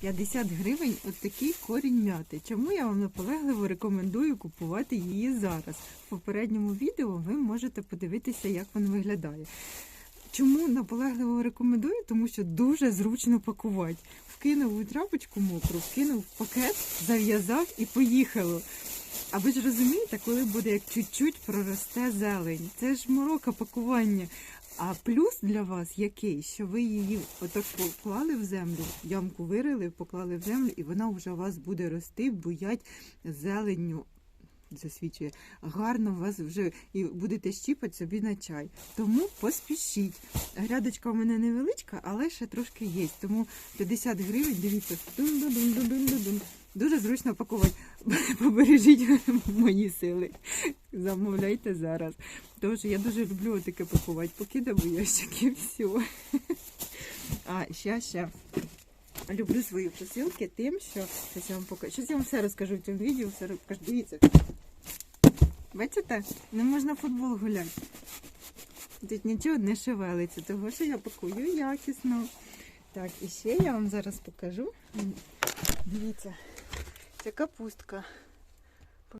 50 гривень от такий корінь м'яти. Чому я вам наполегливо рекомендую купувати її зараз? В попередньому відео ви можете подивитися, як він виглядає. Чому наполегливо рекомендую? Тому що дуже зручно пакувати. Вкинув у тряпочку мокру, вкинув пакет, зав'язав і поїхало. А ви ж розумієте, коли буде як чуть-чуть проросте зелень. Це ж морока пакування. А плюс для вас який, що ви її отак поклали в землю, ямку вирили, поклали в землю, і вона вже у вас буде рости, буять зеленню. Засвідчує гарно у вас вже і будете щіпати собі на чай. Тому поспішіть. Грядочка у мене невеличка, але ще трошки є. Тому 50 гривень, дивіться, дун-дун-дун-дун-дун-дун. Дуже зручно пакувати. Побережіть мої сили. Замовляйте зараз. Тому що я дуже люблю таке пакувати. Покидав у ящик все. А ще ще. Люблю свої посилки тим, що щось я вам покажу. Щось я вам все розкажу в цьому відео, все розкажу. Дивіться. Бачите? Не можна в футбол гуляти. Тут нічого не шевелиться, того що я пакую якісно. Так, і ще я вам зараз покажу. Дивіться, це капустка.